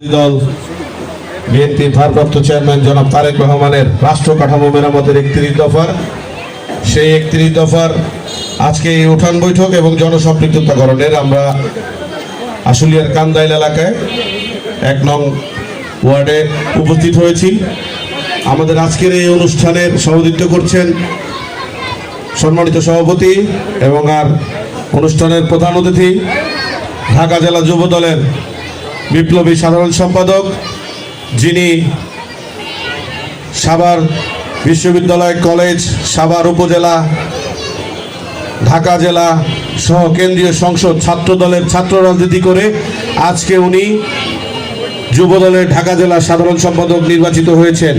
দল বিএনপির ভারপ্রাপ্ত চেয়ারম্যান জনাব তারেক রহমানের রাষ্ট্র কাঠামো মেরামতের একত্রিশ দফার। সেই একত্রিশ দফার আজকে এই উঠান বৈঠক এবং জনসম্পৃক্ততাকরণের আমরা আশুলিয়ার কান্দাইল এলাকায় এক নং ওয়ার্ডে উপস্থিত হয়েছি। আমাদের আজকের এই অনুষ্ঠানের সভাপতিত্ব করছেন সম্মানিত সভাপতি এবং আর অনুষ্ঠানের প্রধান অতিথি ঢাকা জেলা যুব দলের বিপ্লবী সাধারণ সম্পাদক যিনি সাভার বিশ্ববিদ্যালয় কলেজ, সাভার উপজেলা, ঢাকা জেলা সহ কেন্দ্রীয় সংসদ ছাত্র দলের ছাত্র রাজনীতি করে আজকে উনি যুব দলের ঢাকা জেলা সাধারণ সম্পাদক নির্বাচিত হয়েছেন,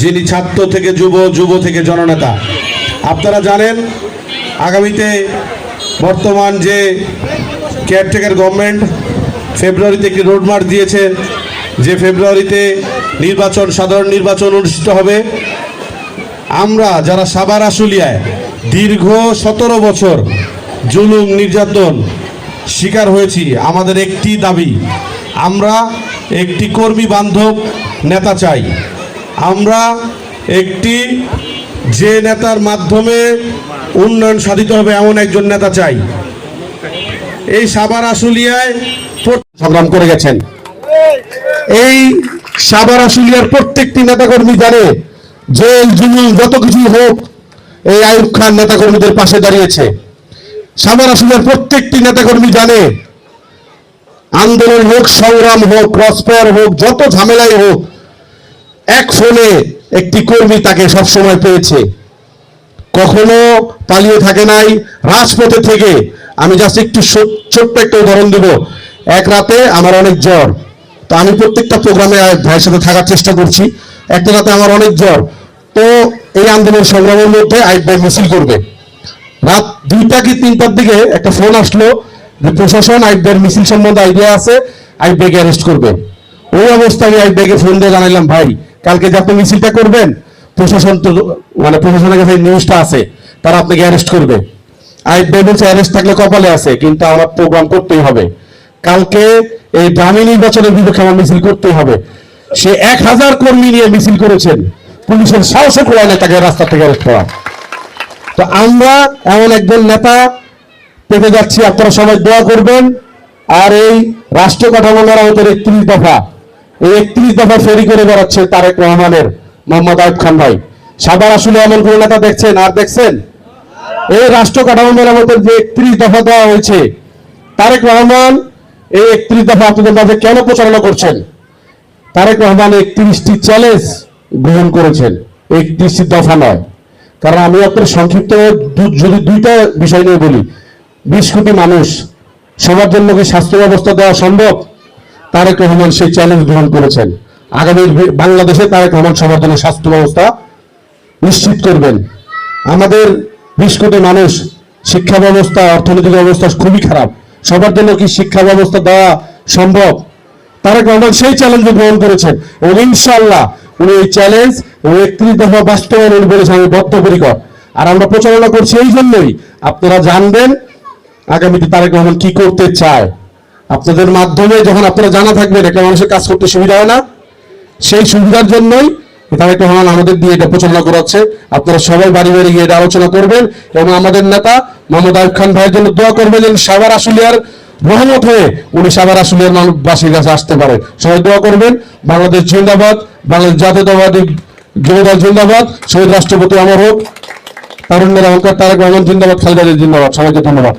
যিনি ছাত্র থেকে যুব যুব থেকে জননেতা। আপনারা জানেন, আগামীতে বর্তমান যে কেয়ারটেকার গভর্নমেন্ট ফেব্রুয়ারিতে একটি রোডমার্ক দিয়েছে, যে ফেব্রুয়ারিতে নির্বাচন, সাধারণ নির্বাচন অনুষ্ঠিত হবে। আমরা যারা সাবার আশুলিয়ায় দীর্ঘ সতেরো বছর জুলুম নির্যাতন শিকার হয়েছি, আমাদের একটি দাবি, আমরা একটি কর্মী বান্ধব নেতা চাই। আমরা একটি যে নেতার মাধ্যমে উন্নয়ন সাধিত হবে এমন একজন নেতা চাই। এই সাবার আশুলিয়ায় প্র- সংগ্রাম করে গেছেন। এই সাবার আশুলিয়ার প্রত্যেকটি নেতাকর্মী জানে, জেল, জুলুম, যত কিছুই হোক, এই আয়ুব খান নেতাকর্মীদের পাশে দাঁড়িয়েছে। সাবার আশুলিয়ার প্রত্যেকটি নেতাকর্মী জানে, আন্দোলন হোক, সংগ্রাম হোক ক্রসফায়ার হোক, যত ঝামেলাই হোক, এক ফোনে একটি কর্মী তাকে সবসময় পেয়েছে। কখনো পালিয়ে থাকে নাই। রাজপথে থেকে আমি জাস্ট একটু ছোট্ট একটা উদাহরণ দেব। এক রাতে আমার অনেক জ্বর। তো আমি প্রত্যেকটা প্রোগ্রামে ভাইয়ের সাথে থাকার চেষ্টা করছি। একটা রাতে আমার অনেক জ্বর। তো এই আন্দোলন সংগ্রামের মধ্যে আইব ভাই মিছিল করবে। রাত দুইটা কি তিনটার দিকে একটা ফোন আসলো যে, প্রশাসন আইব ভাইয়ের মিছিল সম্বন্ধে আইডিয়া আছে আইব ভাইকে অ্যারেস্ট করবে। ওই অবস্থায় আমি আইব ভাইকে ফোন দিয়ে জানাইলাম, ভাই, কালকে যে আপনি মিছিলটা করবেন প্রশাসন তো মানে প্রশাসনের কাছে নিউজটা আছে, তারা আপনাকে অ্যারেস্ট করবে। আইব ভাই বলছে অ্যারেস্ট থাকলে কপালে আছে, কিন্তু আমার প্রোগ্রাম করতেই হবে। কালকে এই গ্রামীণ নির্বাচনের বিপক্ষে আমার মিছিল করতেই হবে। সে এক হাজার কর্মী নিয়ে মিছিল করেছেন, পুলিশের সাহসে করায় না তাকে রাস্তা থেকে অ্যারেস্ট করা। তো আমরা এমন একজন নেতা পেতে যাচ্ছি, আপনারা সবাই দোয়া করবেন। আর এই রাষ্ট্র কাঠামো মেরামতের একত্রিশ দফা, এই একত্রিশ দফা ফেরি করে বেড়াচ্ছে তারেক রহমানের। মোহাম্মদ আয়ুব খান ভাই। সাবার আসলে এমন কোন নেতা দেখছেন? আর দেখছেন? এই রাষ্ট্র কাঠামো মেরামতের যে একত্রিশ দফা দেওয়া হয়েছে, তারেক রহমান এই একত্রিশ দফা আপনাদের মাঝে কেন প্রচারণা করছেন? তারেক রহমান একত্রিশটি চ্যালেঞ্জ গ্রহণ করেছেন। একত্রিশটি দফা নয়। কারণ আমি আপনার সংক্ষিপ্ত যদি দুইটা বিষয় নিয়ে বলি, বিশ কোটি মানুষ সবার জন্য কি স্বাস্থ্য ব্যবস্থা দেওয়া সম্ভব? তারেক রহমান সেই চ্যালেঞ্জ গ্রহণ করেছেন। আগামী বাংলাদেশে তারেক রহমান সবার জন্য স্বাস্থ্য ব্যবস্থা নিশ্চিত করবেন। আমাদের বিশ কোটি মানুষ শিক্ষা ব্যবস্থা, অর্থনৈতিক অবস্থা খুবই খারাপ। সবার জন্য কি শিক্ষা ব্যবস্থা দেওয়া সম্ভব? তারেক রহমান সেই চ্যালেঞ্জ গ্রহণ করেছেন এবং ইনশাল্লাহ উনি এই চ্যালেঞ্জ এবং একত্রিশ বাস্তবায়ন উনি বলেছেন আমি বদ্ধপরিকর। আর আমরা প্রচারণা করছি এই জন্যই। আপনারা জানবেন আগামীতে তারেক রহমান কি করতে চায়। আপনাদের মাধ্যমে যখন আপনারা জানা থাকবেন, একটা মানুষের কাজ করতে সুবিধা হয় না। সেই সুবিধার জন্যই তারেক রহমান আমাদের দিয়ে এটা প্রচারণা করাচ্ছে। আপনারা সবাই বাড়ি বাড়ি গিয়ে এটা আলোচনা করবেন এবং আমাদের নেতা মোহাম্মদ আয়ুব খান ভাইয়ের জন্য দোয়া করবেন সাবার আসুলিয়ার রহমত হয়ে উনি সাবার আসুলিয়ার মানুষবাসীর কাছে আসতে পারে। সবাই দোয়া করবেন। বাংলাদেশ জিন্দাবাদ, বাংলাদেশ জাতীয়তাবাদী যুবদল জিন্দাবাদ, শহীদ রাষ্ট্রপতি আমার হোক, তারুণ্যের অহংকার তারেক রহমান জিন্দাবাদ, খালেদা জিয়া জিন্দাবাদ। সবাইকে ধন্যবাদ।